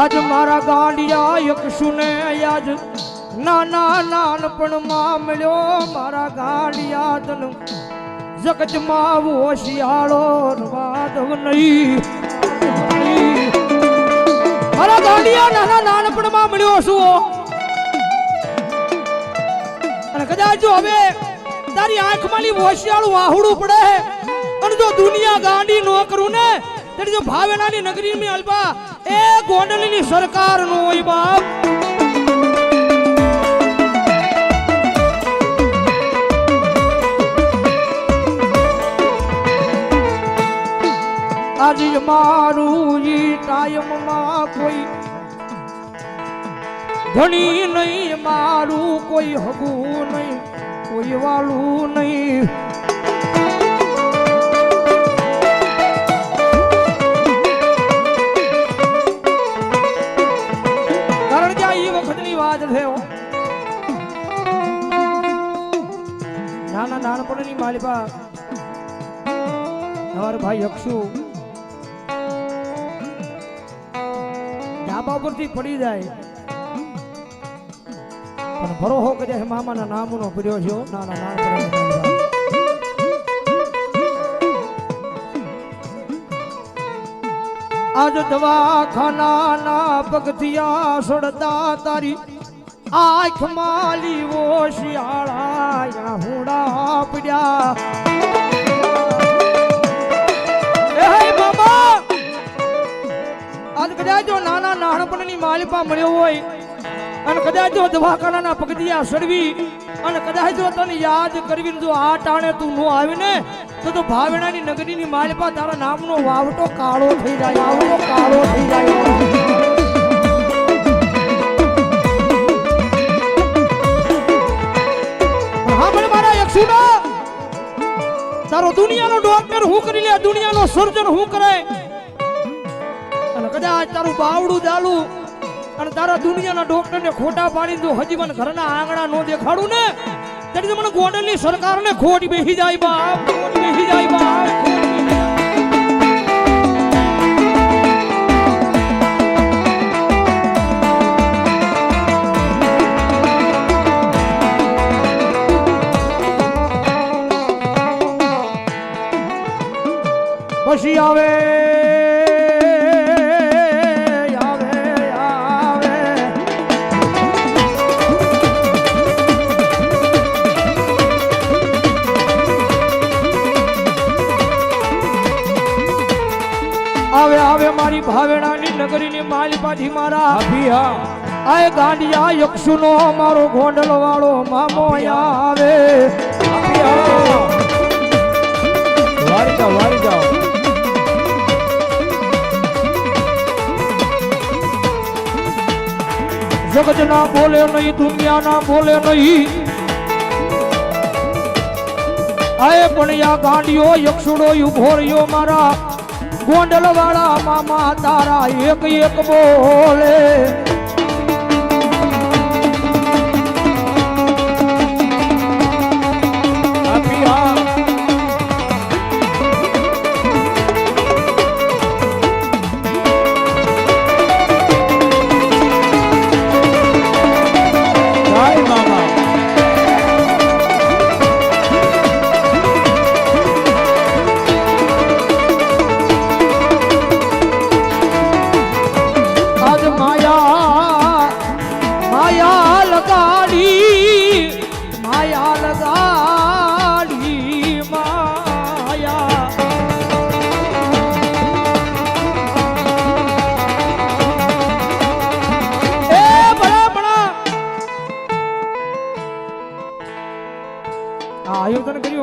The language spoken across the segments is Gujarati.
આજ મારા ગાડિયા એક સુને આજ. નાના નાનપણમાં મળ્યો મારા ગાડિયા તન. જગતમાં શિયાળો વાદવ નહીં. મારા ગાડિયા નાના નાનપણમાં મળ્યો શું અને કદાચ જો હવે તારી આંખમાંની હોશિયાળું વાહુડું પડે અને જો દુનિયા ગાંડી નો કરું ને તેની જો ભાવેનાની નગરી મેં અલ્પા એ ગોંડલની સરકારનું હોય બાપ. આજે મારું ઈ ટાઈમમાં કોઈ ધણી નહીં, મારું કોઈ હગું નહીં, કોઈ વાલું નહીં. નાનપણની માલિપા તમારો ભાઈ અક્ષુ. ધાબા પરથી પડી જાય. પણ ભરોહો કદાચ મામાના નામનો કર્યો છે. ના નાના ના આજ દવાખાના ના. પગથિયા સડતા તારી આંખ માલી શિયાળા હુડા પડ્યા. અને કદાચ જો નાના નાનપણની માલિપા મળ્યો હોય, અને કદાચ જો દવાખાનાના પગથિયા સડવી, અને કદાચ જો તને યાદ કરવી જો આ ટાણે તું નો આવીને તો તો ભાવેણાની નગરીની માલિપા તારા નામનો વાવટો કાળો થઈ જાય વાવટો કાળો થઈ જાય. તારો દુનિયાનો ડોક્ટર હું કરી લે, દુનિયાનો સર્જન હું કરે અને કદાચ તારું બાવડું ચાલુ અને તારા દુનિયાના ડોક્ટરને ખોટા પાડી જો હજી મને ઘરના આંગણા નો દેખાડું ને? ત્યારે તો મને ગોંડલની સરકારને ખોટ બેસી જાય બાપ, ખોટ બેસી જાય બાપ. પછી આવે આવે આવે. આવે આવે મારી ભાવેણાની નગરીની માલિપાથી મારા. અભિયા આય ગાંડિયા યક્ષુનો મારો ગોંડલ વાળો મામો આવે. વારી જાઓ વારી જાઓ. જગત ના બોલે નહીં દુનિયા ના બોલે નહીં. આય પણ આ ગાંડિયો યક્ષુડો ઊભો રહ્યો મારા. ગોંડલ વાળા મામા તારા એક એક બોલે.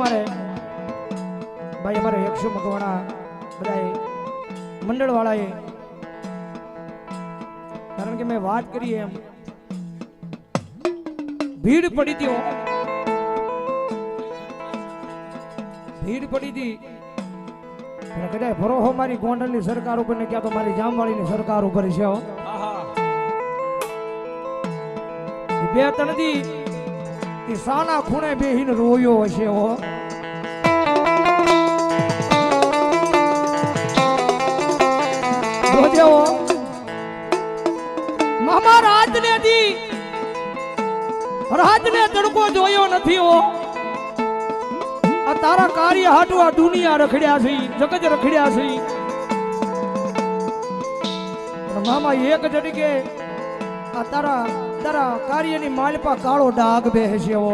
અમારે ભાઈ અમારે એકસો મકવાણા બધાએ મંડળ વાળાએ કારણ કે મેં વાત કરી એમ ભીડ પડી હતી. ભીડ પડી હતી કદાચ ભરોહો મારી ગોંડલની સરકાર ઉપર ને ક્યાં તો મારી જામવાળીની સરકાર ઉપર છે. બે ત્રણ દી સાના ખૂણે બેહીને રોયો હશે હો. જોજે હો. મામા રાતને દી. રાતને તડકો જોયો નથી હો. આ તારા કાર્ય હાટુ આ દુનિયા રખડ્યા છે જગત રખડ્યા છે. મામા એક જડીકે આ તારા તારા કાર્યની માલપા કાળો ડાઘ બેસ્યો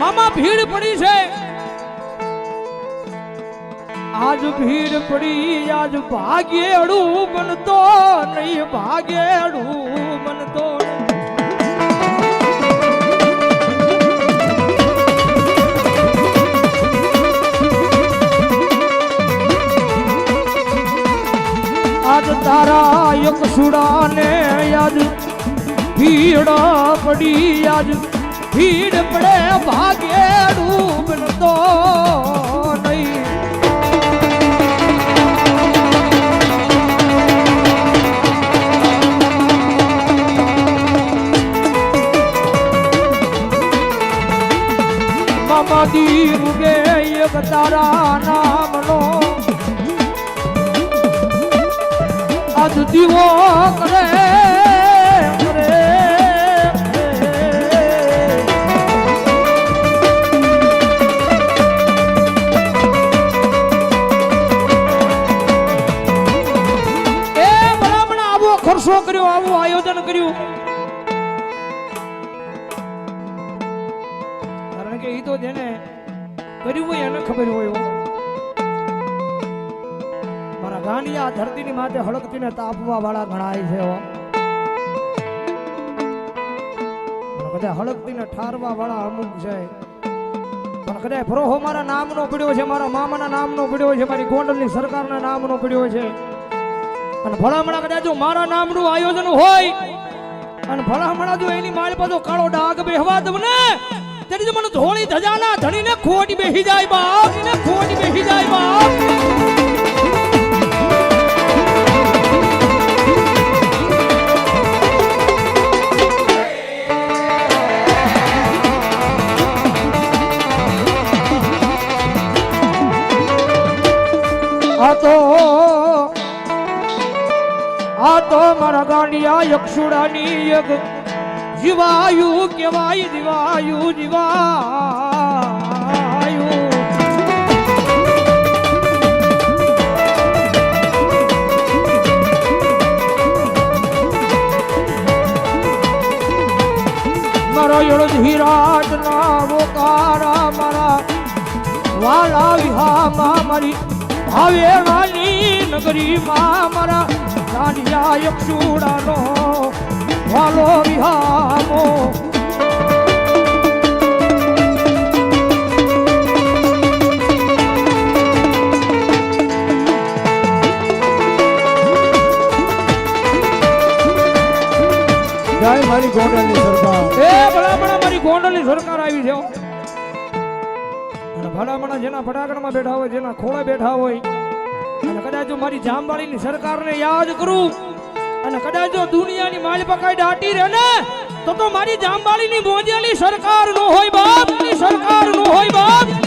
મામા ભીડ પડી છે. આજ ભીડ પડી, આજ ભાગ્યેડું બનતો નહીં ભાગ્યેડું બનતો આજ તારા એક સુડાને યાદ. ભીડ પડી યાદ ભીડ પડે, ભાગે ડૂબતો નહીં. મામા દીવ ગે એક તારા નામનો દીવો કરે ખર્ચો કર્યો, આવું આયોજન કર્યું. કારણ કે એ તો જેને કર્યું હોય એને ખબર હોય આ ધરતીની માથે હળકતીને તાપવા વાળા ઘણાય છે હો. કદાચ હળકતીને ઠારવા વાળા અમુક છે. પણ કદાચ ફરોહો મારા નામનો પીડ્યો છે, મારા મામાના નામનો પીડ્યો છે, મારી ગોંડલની સરકારના નામનો પીડ્યો છે. અને ભલામણા કદાચ જો મારા નામનું આયોજન હોય, અને ભલામણા જો એની મારી પાછો કાળો ડાઘ બેહવા દઉં ને તેની મને ધોળી ધજાના ધણીને ખોટી બેહી જાય બાપ ને ખોટી બેહી જાય બાપ. આ તો આ તો મારા ગાંડિયા યક્ષુડાની એક જીવાયુ કેવાય જીવાયુ જીવાયુ. મારો યળધીરાજ ના વોકારા મારા વાલા વિહામાં મારી ભાવે નાની નગરી માં મારા રાનિયા યક્ષુડાનો વાલો વિહામો. જય મારી ગોંડલની સરકાર. એ ભલામણા મારી ગોંડલની સરકાર આવી છે ભલામણા જેના ફટાકડમાં બેઠા હોય, જેના ખોળે બેઠા હોય. અને કદાચ જો મારી જામવાળીની સરકારને યાદ કરું, અને કદાચ જો દુનિયાની માલ પકાઈ દાટી રહે ને, તો તો મારી જામવાળીની મોજેલી સરકાર નો હોય બાપ, સરકાર નો હોય બાપ.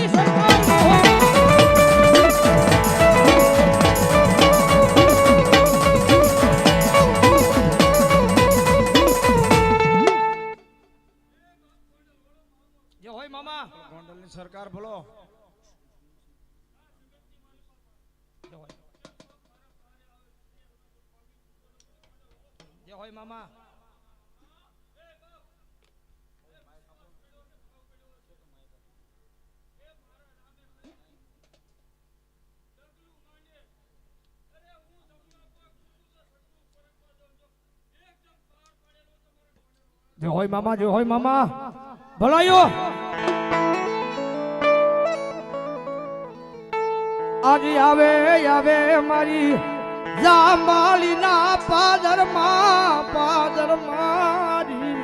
હોય મામા જો હોય મામા જે હોય મામા ભલાયો આજે આવે આવે મારી જાંબાલી ના પાદરમાં પાદર મારી